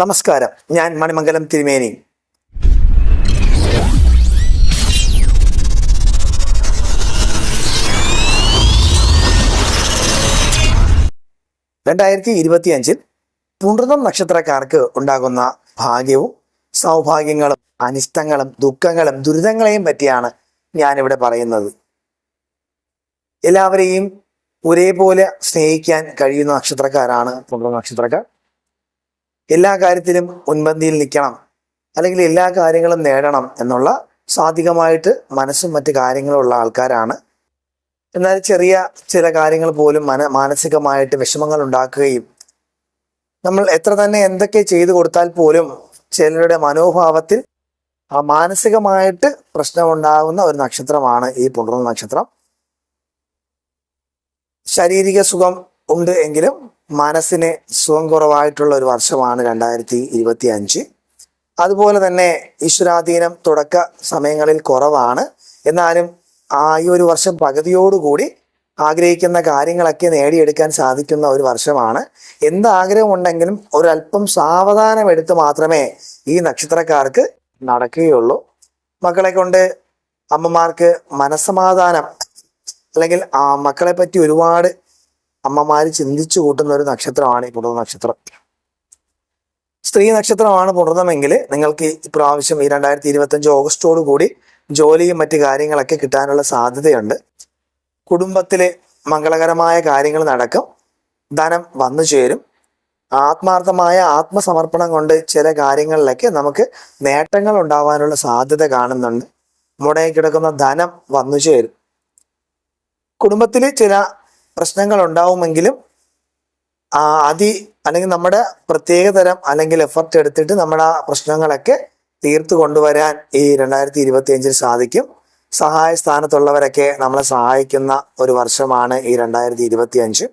നമസ്കാരം. ഞാൻ മണിമംഗലം തിരുമേനി. രണ്ടായിരത്തി ഇരുപത്തി അഞ്ചിൽ പുണർന്നം നക്ഷത്രക്കാർക്ക് ഉണ്ടാകുന്ന ഭാഗ്യവും സൗഭാഗ്യങ്ങളും അനിഷ്ടങ്ങളും ദുഃഖങ്ങളും ദുരിതങ്ങളെയും പറ്റിയാണ് ഞാനിവിടെ പറയുന്നത്. എല്ലാവരെയും ഒരേപോലെ സ്നേഹിക്കാൻ കഴിയുന്ന നക്ഷത്രക്കാരാണ് പുണർ നക്ഷത്രക്കാർ. എല്ലാ കാര്യത്തിലും മുൻപന്തിയിൽ നിൽക്കണം. അല്ലെങ്കിൽ എല്ലാ കാര്യങ്ങളും നേടണം എന്നുള്ള സാധികമായിട്ട് മനസ്സും മറ്റ് കാര്യങ്ങളും ഉള്ള ആൾക്കാരാണ്. എന്നാൽ ചെറിയ ചില കാര്യങ്ങൾ പോലും മന മാനസികമായിട്ട് വിഷമങ്ങൾ ഉണ്ടാക്കുകയും നമ്മൾ എത്ര തന്നെ എന്തൊക്കെ ചെയ്തു കൊടുത്താൽ പോലും ചിലരുടെ മനോഭാവത്തിൽ ആ മാനസികമായിട്ട് പ്രശ്നമുണ്ടാകുന്ന ഒരു നക്ഷത്രമാണ് ഈ പുണർന്ന നക്ഷത്രം. ശാരീരിക സുഖം ഉണ്ട് എങ്കിലും മനസ്സിന് സുഖം കുറവായിട്ടുള്ള ഒരു വർഷമാണ് രണ്ടായിരത്തി ഇരുപത്തി അഞ്ച് അതുപോലെ തന്നെ ഈശ്വരാധീനം തുടക്ക സമയങ്ങളിൽ കുറവാണ്. എന്നാലും ആ ഈ ഒരു വർഷം പകുതിയോടുകൂടി ആഗ്രഹിക്കുന്ന കാര്യങ്ങളൊക്കെ നേടിയെടുക്കാൻ സാധിക്കുന്ന ഒരു വർഷമാണ്. എന്ത് ആഗ്രഹമുണ്ടെങ്കിലും ഒരല്പം സാവധാനം എടുത്ത് മാത്രമേ ഈ നക്ഷത്രക്കാർക്ക് നടക്കുകയുള്ളൂ. മക്കളെ കൊണ്ട് അമ്മമാർക്ക് മനസ്സമാധാനം അല്ലെങ്കിൽ ആ മക്കളെ പറ്റി ഒരുപാട് അമ്മമാര് ചിന്തിച്ചു കൂട്ടുന്ന ഒരു നക്ഷത്രമാണ് ഈ പുണർന്ന നക്ഷത്രം. സ്ത്രീ നക്ഷത്രമാണ് പുണർന്നമെങ്കിൽ നിങ്ങൾക്ക് ഇപ്രാവശ്യം ഈ രണ്ടായിരത്തി ഇരുപത്തി അഞ്ച് ഓഗസ്റ്റോടു കൂടി ജോലിയും മറ്റു കാര്യങ്ങളൊക്കെ കിട്ടാനുള്ള സാധ്യതയുണ്ട്. കുടുംബത്തിലെ മംഗളകരമായ കാര്യങ്ങൾ നടക്കും. ധനം വന്നു ചേരും. ആത്മാർത്ഥമായ ആത്മസമർപ്പണം കൊണ്ട് ചില കാര്യങ്ങളിലൊക്കെ നമുക്ക് നേട്ടങ്ങൾ ഉണ്ടാവാനുള്ള സാധ്യത കാണുന്നുണ്ട്. മുടങ്ങി കിടക്കുന്ന ധനം വന്നു ചേരും. കുടുംബത്തിലെ ചില പ്രശ്നങ്ങൾ ഉണ്ടാവുമെങ്കിലും അതി അല്ലെങ്കിൽ നമ്മുടെ പ്രത്യേക തരം അല്ലെങ്കിൽ എഫർട്ട് എടുത്തിട്ട് നമ്മുടെ ആ പ്രശ്നങ്ങളൊക്കെ തീർത്തു കൊണ്ടുവരാൻ ഈ രണ്ടായിരത്തി ഇരുപത്തി അഞ്ചിൽ സാധിക്കും. സഹായ സ്ഥാനത്തുള്ളവരൊക്കെ നമ്മളെ സഹായിക്കുന്ന ഒരു വർഷമാണ് ഈ രണ്ടായിരത്തി ഇരുപത്തി അഞ്ച്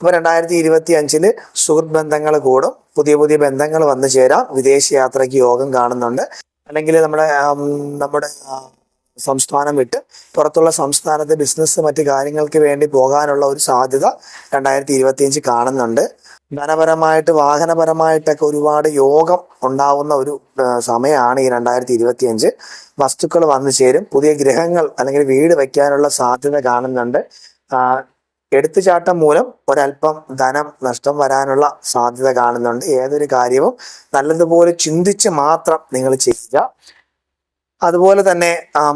അപ്പൊ രണ്ടായിരത്തി ഇരുപത്തി അഞ്ചിൽ സുഹൃത്ത് ബന്ധങ്ങൾ കൂടും. പുതിയ പുതിയ ബന്ധങ്ങൾ വന്നു ചേരാം. വിദേശ യാത്രയ്ക്ക് യോഗം കാണുന്നുണ്ട്. അല്ലെങ്കിൽ നമ്മുടെ നമ്മുടെ സംസ്ഥാനം വിട്ട് പുറത്തുള്ള സംസ്ഥാനത്തെ ബിസിനസ് മറ്റു കാര്യങ്ങൾക്ക് വേണ്ടി പോകാനുള്ള ഒരു സാധ്യത രണ്ടായിരത്തി ഇരുപത്തിയഞ്ച് കാണുന്നുണ്ട്. ധനപരമായിട്ട് വാഹനപരമായിട്ടൊക്കെ ഒരുപാട് യോഗം ഉണ്ടാവുന്ന ഒരു സമയമാണ് ഈ രണ്ടായിരത്തി ഇരുപത്തിയഞ്ച് വസ്തുക്കൾ വന്നു ചേരും. പുതിയ ഗ്രഹങ്ങൾ അല്ലെങ്കിൽ വീട് വയ്ക്കാനുള്ള സാധ്യത കാണുന്നുണ്ട്. എടുത്തുചാട്ടം മൂലം ഒരല്പം ധനം നഷ്ടം വരാനുള്ള സാധ്യത കാണുന്നുണ്ട്. ഏതൊരു കാര്യവും നല്ലതുപോലെ ചിന്തിച്ച് മാത്രം നിങ്ങൾ ചെയ്യുക. അതുപോലെ തന്നെ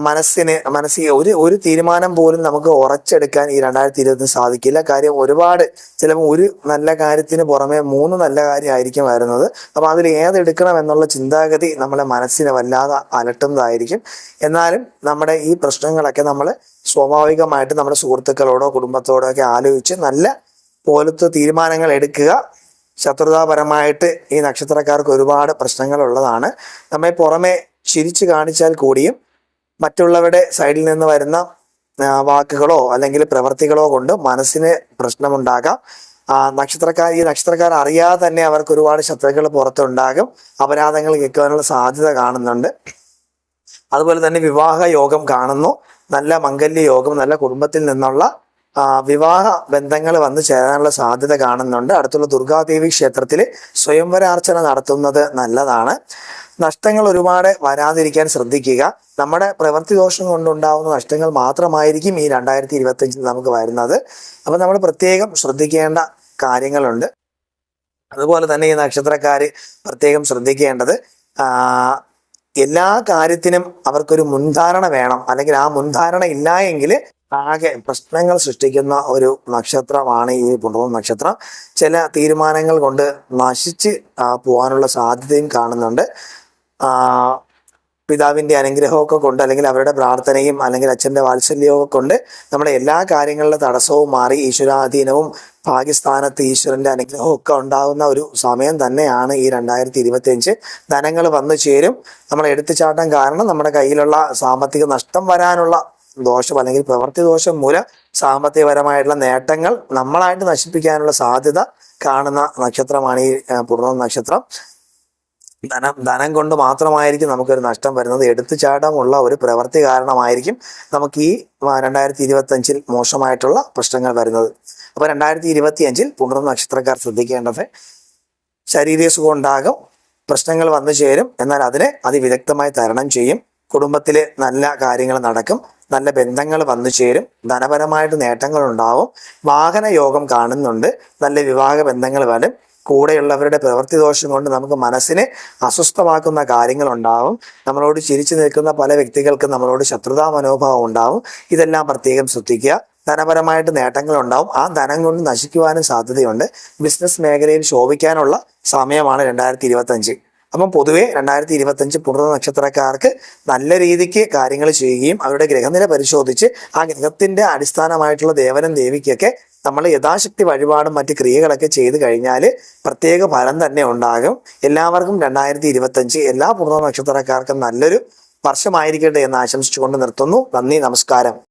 മനസ്സിന് മനസ്സിൽ ഒരു ഒരു തീരുമാനം പോലും നമുക്ക് ഉറച്ചെടുക്കാൻ ഈ രണ്ടായിരത്തി ഇരുപത്തിന് സാധിക്കില്ല. കാര്യം ഒരുപാട് ചിലപ്പോൾ ഒരു നല്ല കാര്യത്തിന് പുറമെ മൂന്ന് നല്ല കാര്യമായിരിക്കും വരുന്നത്. അപ്പം അതിൽ ഏതെടുക്കണം എന്നുള്ള ചിന്താഗതി നമ്മളെ മനസ്സിനെ വല്ലാതെ അലട്ടുന്നതായിരിക്കും. എന്നാലും നമ്മുടെ ഈ പ്രശ്നങ്ങളൊക്കെ നമ്മൾ സ്വാഭാവികമായിട്ട് നമ്മുടെ സുഹൃത്തുക്കളോടോ കുടുംബത്തോടോ ഒക്കെ ആലോചിച്ച് നല്ല പോലത്തെ തീരുമാനങ്ങൾ എടുക്കുക. ശത്രുതാപരമായിട്ട് ഈ നക്ഷത്രക്കാർക്ക് ഒരുപാട് പ്രശ്നങ്ങൾ ഉള്ളതാണ്. നമ്മെ പുറമെ ചിരിച്ചു കാണിച്ചാൽ കൂടിയും മറ്റുള്ളവരുടെ സൈഡിൽ നിന്ന് വരുന്ന വാക്കുകളോ അല്ലെങ്കിൽ പ്രവർത്തികളോ കൊണ്ട് മനസ്സിന് പ്രശ്നമുണ്ടാകാം. നക്ഷത്രക്കാർ ഈ നക്ഷത്രക്കാർ അറിയാതെ തന്നെ അവർക്ക് ഒരുപാട് ശത്രുക്കൾ പുറത്തുണ്ടാകും. അപരാധങ്ങൾ കേൾക്കാനുള്ള സാധ്യത കാണുന്നുണ്ട്. അതുപോലെ തന്നെ വിവാഹ യോഗം കാണുന്നു. നല്ല മംഗല്യ യോഗം നല്ല കുടുംബത്തിൽ നിന്നുള്ള വിവാഹ ബന്ധങ്ങൾ വന്നു ചേരാനുള്ള സാധ്യത കാണുന്നുണ്ട്. അടുത്തുള്ള ദുർഗാദേവി ക്ഷേത്രത്തിൽ സ്വയംവരാർച്ചന നടത്തുന്നത് നല്ലതാണ്. നഷ്ടങ്ങൾ ഒരുപാട് വരാതിരിക്കാൻ ശ്രദ്ധിക്കുക. നമ്മുടെ പ്രവൃത്തി ദോഷം കൊണ്ടുണ്ടാവുന്ന നഷ്ടങ്ങൾ മാത്രമായിരിക്കും ഈ രണ്ടായിരത്തി ഇരുപത്തി അഞ്ചിൽ നമുക്ക് വരുന്നത്. അപ്പൊ നമ്മൾ പ്രത്യേകം ശ്രദ്ധിക്കേണ്ട കാര്യങ്ങളുണ്ട്. അതുപോലെ തന്നെ ഈ നക്ഷത്രക്കാര് പ്രത്യേകം ശ്രദ്ധിക്കേണ്ടത് എല്ലാ കാര്യത്തിനും അവർക്കൊരു മുൻധാരണ വേണം. അല്ലെങ്കിൽ ആ മുൻധാരണ ഇല്ല എങ്കിൽ ആകെ പ്രശ്നങ്ങൾ സൃഷ്ടിക്കുന്ന ഒരു നക്ഷത്രമാണ് ഈ പുണർവം നക്ഷത്രം. ചില തീരുമാനങ്ങൾ കൊണ്ട് നശിച്ച് പോകാനുള്ള സാധ്യതയും കാണുന്നുണ്ട്. പിതാവിന്റെ അനുഗ്രഹമൊക്കെ കൊണ്ട് അല്ലെങ്കിൽ അവരുടെ പ്രാർത്ഥനയും അല്ലെങ്കിൽ അച്ഛന്റെ വാത്സല്യവും കൊണ്ട് നമ്മുടെ എല്ലാ കാര്യങ്ങളിലെ തടസ്സവും മാറി ഈശ്വരാധീനവും ഭാഗ്യസ്ഥാനത്ത് ഈശ്വരന്റെ അനുഗ്രഹവും ഒക്കെ ഉണ്ടാകുന്ന ഒരു സമയം തന്നെയാണ് ഈ രണ്ടായിരത്തി ഇരുപത്തി അഞ്ച് ധനങ്ങൾ വന്നു ചേരും. നമ്മൾ എടുത്തുചാട്ടം കാരണം നമ്മുടെ കയ്യിലുള്ള സാമ്പത്തിക നഷ്ടം വരാനുള്ള ദോഷം അല്ലെങ്കിൽ പ്രവൃത്തി ദോഷം മൂലം സാമ്പത്തികപരമായിട്ടുള്ള നേട്ടങ്ങൾ നമ്മളായിട്ട് നശിപ്പിക്കാനുള്ള സാധ്യത കാണുന്ന നക്ഷത്രമാണ് ഈ പൂർണ നക്ഷത്രം. ധനം ധനം കൊണ്ട് മാത്രമായിരിക്കും നമുക്കൊരു നഷ്ടം വരുന്നത്. എടുത്തുചാട്ടമുള്ള ഒരു പ്രവൃത്തി കാരണമായിരിക്കും നമുക്ക് ഈ രണ്ടായിരത്തി ഇരുപത്തി അഞ്ചിൽ മോശമായിട്ടുള്ള പ്രശ്നങ്ങൾ വരുന്നത്. അപ്പൊ രണ്ടായിരത്തി ഇരുപത്തി അഞ്ചിൽ പുണർന്ന നക്ഷത്രക്കാർ ശ്രദ്ധിക്കേണ്ടത് ശാരീരിക സുഖം ഉണ്ടാകും പ്രശ്നങ്ങൾ വന്നു ചേരും എന്നാൽ അതിനെ അതിവിദഗ്ധമായി തരണം ചെയ്യും. കുടുംബത്തിലെ നല്ല കാര്യങ്ങൾ നടക്കും. നല്ല ബന്ധങ്ങൾ വന്നു ചേരും ധനപരമായിട്ട് നേട്ടങ്ങൾ ഉണ്ടാവും വാഹന യോഗം കാണുന്നുണ്ട് നല്ല വിവാഹ ബന്ധങ്ങൾ വരും കൂടെയുള്ളവരുടെ പ്രവൃത്തി ദോഷം കൊണ്ട് നമുക്ക് മനസ്സിനെ അസ്വസ്ഥമാക്കുന്ന കാര്യങ്ങൾ ഉണ്ടാവും നമ്മളോട് ചിരിച്ചു നിൽക്കുന്ന പല വ്യക്തികൾക്കും നമ്മളോട് ശത്രുതാ മനോഭാവം ഉണ്ടാവും ഇതെല്ലാം പ്രത്യേകം ശ്രദ്ധിക്കുക. ധനപരമായിട്ട് നേട്ടങ്ങൾ ഉണ്ടാവും ആ ധനം കൊണ്ട് നശിക്കുവാനും സാധ്യതയുണ്ട്. ബിസിനസ് മേഖലയിൽ ശോഭിക്കാനുള്ള സമയമാണ് രണ്ടായിരത്തി ഇരുപത്തി അഞ്ച് അപ്പം പൊതുവേ രണ്ടായിരത്തി ഇരുപത്തഞ്ച് നക്ഷത്രക്കാർക്ക് നല്ല രീതിക്ക് കാര്യങ്ങൾ ചെയ്യുകയും അവരുടെ ഗ്രഹനില പരിശോധിച്ച് ആ ഗ്രഹത്തിന്റെ അടിസ്ഥാനമായിട്ടുള്ള ദേവനും ദേവിക്കൊക്കെ നമ്മൾ യഥാശക്തി വഴിപാടും മറ്റ് ക്രിയകളൊക്കെ ചെയ്തു കഴിഞ്ഞാൽ പ്രത്യേക ഫലം തന്നെ ഉണ്ടാകും. എല്ലാവർക്കും രണ്ടായിരത്തി ഇരുപത്തഞ്ച് എല്ലാ പൂർണ നക്ഷത്രക്കാർക്കും നല്ലൊരു വർഷമായിരിക്കട്ടെ എന്ന് ആശംസിച്ചുകൊണ്ട് നിർത്തുന്നു. നന്ദി നമസ്കാരം.